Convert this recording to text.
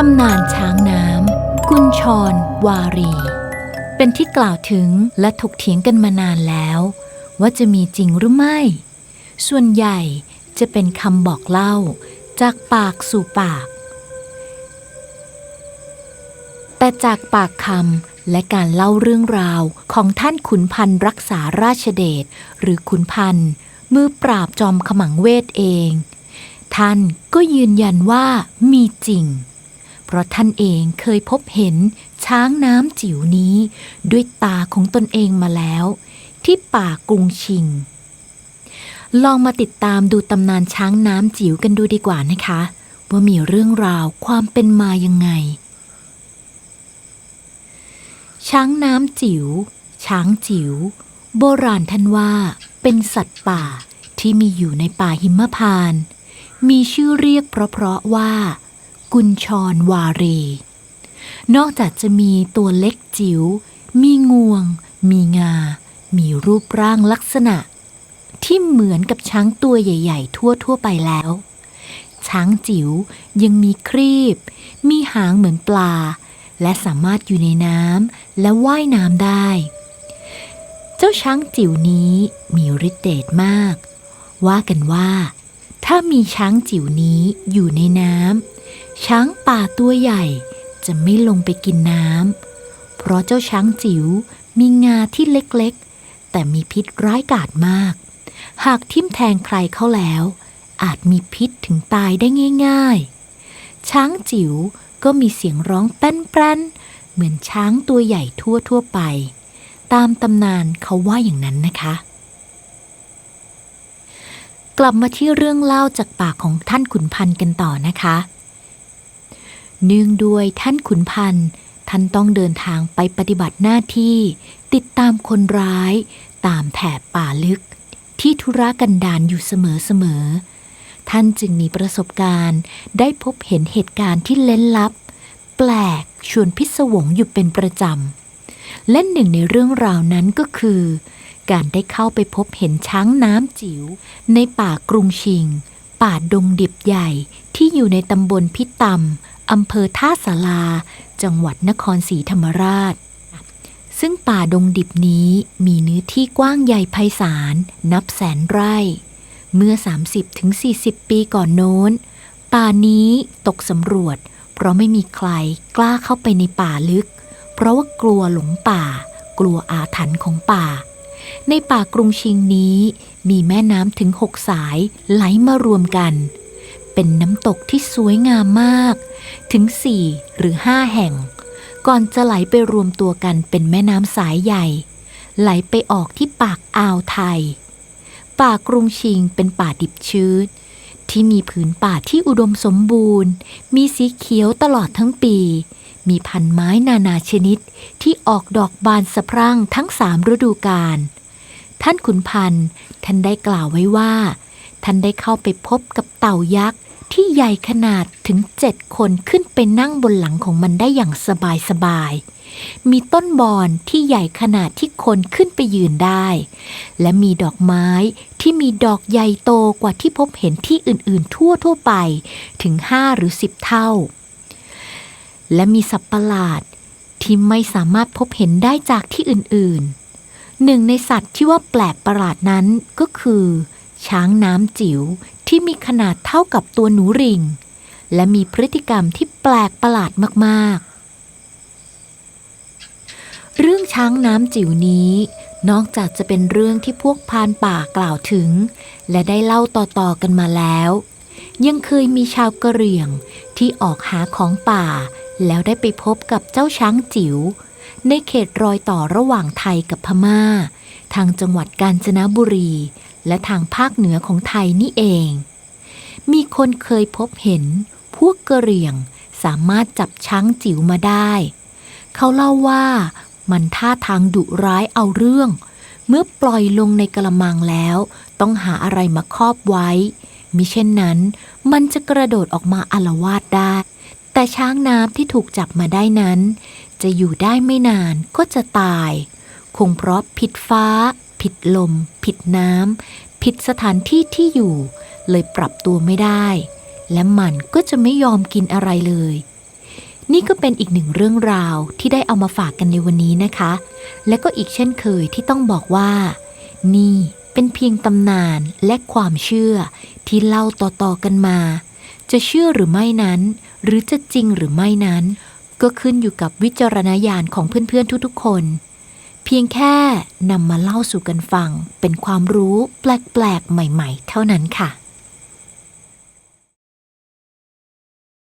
ตำนานช้างน้ำ กุญชร วารี เป็นที่กล่าวถึงและถกเถียงกันมานานแล้ว ว่าจะมีจริงหรือไม่ ส่วนใหญ่จะเป็นคำบอกเล่าจากปากสู่ปาก แต่จากปากคำและการเล่าเรื่องราวของท่านขุนพันธ์รักษาราชเดชหรือขุนพันธ์มือปราบจอมขมังเวทเอง ท่านก็ยืนยันว่ามีจริง เพราะท่านเองเคยพบเห็นช้างน้ำจิ๋วนี้ ด้วยตาของตนเองมาแล้ว ที่ป่ากรุงชิง ลองมาติดตามดูตำนานช้างน้ำจิ๋วกันดูดีกว่านะคะ ว่ามีเรื่องราวความเป็นมายังไง ช้างน้ำจิ๋ว ช้างจิ๋ว โบราณท่านว่าเป็นสัตว์ป่าที่มีอยู่ในป่าหิมพานต์มีชื่อเรียกเพราะๆว่า กุญชรวารี นอกจากจะมีตัวเล็กจิ๋ว มีงวง มีงา มีรูปร่างลักษณะ ที่เหมือนกับช้างตัวใหญ่ๆ ทั่วๆไปแล้ว ช้างจิ๋วยังมีครีบ มีหางเหมือนปลา และสามารถอยู่ในน้ำและว่ายน้ำได้ เจ้าช้างจิ๋วนี้มีฤทธิ์เดชมาก ว่ากันว่าถ้ามีช้างจิ๋วนี้อยู่ในน้ำ ช้างป่าตัวใหญ่จะไม่ลงไปกินน้ำ เพราะเจ้าช้างจิ๋วมีงาที่เล็กๆ แต่มีพิษร้ายกาจมาก หากทิ่มแทงใครเข้าแล้ว อาจมีพิษถึงตายได้ง่าย ๆ ช้างจิ๋วก็มีเสียงร้องแป้นๆ เหมือนช้างตัวใหญ่ทั่วๆไป ตามตำนานเขาว่าอย่างนั้นนะคะ กลับมาที่เรื่องเล่าจากปากของท่านขุนพันธ์กันต่อนะคะ เนื่องด้วยท่านขุนพันธ์ท่านต้องเดินทางไปปฏิบัติหน้าที่ ติดตามคนร้าย ตามแถบป่าลึก ที่ธุระกันดารอยู่เสมอๆ ท่านจึงมีประสบการณ์ได้พบเห็นเหตุการณ์ที่เล้นลับ แปลกชวนพิศวงอยู่เป็นประจำ และหนึ่งในเรื่องราวนั้นก็คือ การได้เข้าไปพบเห็นช้างน้ำจิ๋วในป่ากรุงชิง ป่าดงดิบใหญ่ที่อยู่ในตำบลพิตำ อำเภอท่าสาราจังหวัดนครศรีธรรมราช ซึ่งป่าดงดิบนี้มีเนื้อที่กว้างใหญ่ไพศาลนับแสนไร่ เมื่อ 30-40 ปีก่อนโน้น ป่านี้ตกสำรวจ เพราะไม่มีใครกล้าเข้าไปในป่าลึก เพราะว่ากลัวหลงป่า กลัวอาถรรพ์ของป่า ในป่ากรุงชิงนี้มีแม่น้ำถึงหกสายไหลมารวมกัน เป็นน้ำตกที่สวยงามมาก ถึงสี่หรือห้าแห่ง ก่อนจะไหลไปรวมตัวกันเป็นแม่น้ำสายใหญ่ ไหลไปออกที่ปากอ่าวไทย ป่ากรุงชิงเป็นป่าดิบชื้นที่มีผืนป่าที่อุดมสมบูรณ์ มีสีเขียวตลอดทั้งปี มีพันไม้นานาชนิดที่ออกดอกบานสะพรั่งทั้งสามฤดูกาล ท่านขุนพันธ์ท่านได้กล่าวไว้ว่า ท่านได้เข้าไปพบกับเต่ายักษ์ ที่ใหญ่ขนาดถึงเจ็ดคนขึ้นไปนั่งบนหลังของมันได้อย่างสบายสบายๆมีต้นบอนที่ใหญ่ขนาดที่คนขึ้นไปยืนได้ และมีดอกไม้ที่มีดอกใหญ่โตกว่าที่พบเห็นที่อื่นๆ ทั่วทั่วไปถึงห้าหรือสิบเท่า และมีสัตว์ประหลาดที่ไม่สามารถพบเห็นได้จากที่อื่นๆ หนึ่งในสัตว์ที่ว่าแปลกประหลาดนั้นก็คือ ช้างน้ำจิ๋ว ที่มีขนาดเท่ากับตัวหนูริง และมีพฤติกรรมที่แปลกประหลาดมากๆ เรื่องช้างน้ำจิ๋วนี้ นอกจากจะเป็นเรื่องที่พวกพานป่ากล่าวถึง และได้เล่าต่อๆกันมาแล้ว ยังเคยมีชาวกะเหรี่ยงที่ออกหาของป่า แล้วได้ไปพบกับเจ้าช้างจิ๋วในเขตรอยต่อระหว่างไทยกับพม่า ทางจังหวัดกาญจนบุรี และทางภาคเหนือของไทยนี่เอง มีคนเคยพบเห็น พวกกระเหรี่ยงสามารถจับช้างจิ๋วมาได้ เขาเล่าว่ามันท่าทางดุร้ายเอาเรื่อง เมื่อปล่อยลงในกระมังแล้ว ต้องหาอะไรมาครอบไว้ มิเช่นนั้น มันจะกระโดดออกมาอาลวาดได้ แต่ช้างน้ำที่ถูกจับมาได้นั้น จะอยู่ได้ไม่นานก็จะตาย คงเพราะผิดฟ้า ผิดลม ผิดน้ำผิดสถานที่ที่อยู่ เลยปรับตัวไม่ได้ และมันก็จะไม่ยอมกินอะไรเลย นี่ก็เป็นอีกหนึ่งเรื่องราวที่ได้เอามาฝากกันในวันนี้นะคะ และก็อีกเช่นเคยที่ต้องบอกว่า นี่เป็นเพียงตำนานและความเชื่อที่เล่าต่อๆกันมา จะเชื่อหรือไม่นั้น หรือจะจริงหรือไม่นั้น ก็ขึ้นอยู่กับวิจารณญาณของเพื่อนๆทุกๆคน เพียงแค่นำมาเล่าสู่กันฟังเป็นความรู้แปลกๆ ใหม่ๆ เท่านั้นค่ะ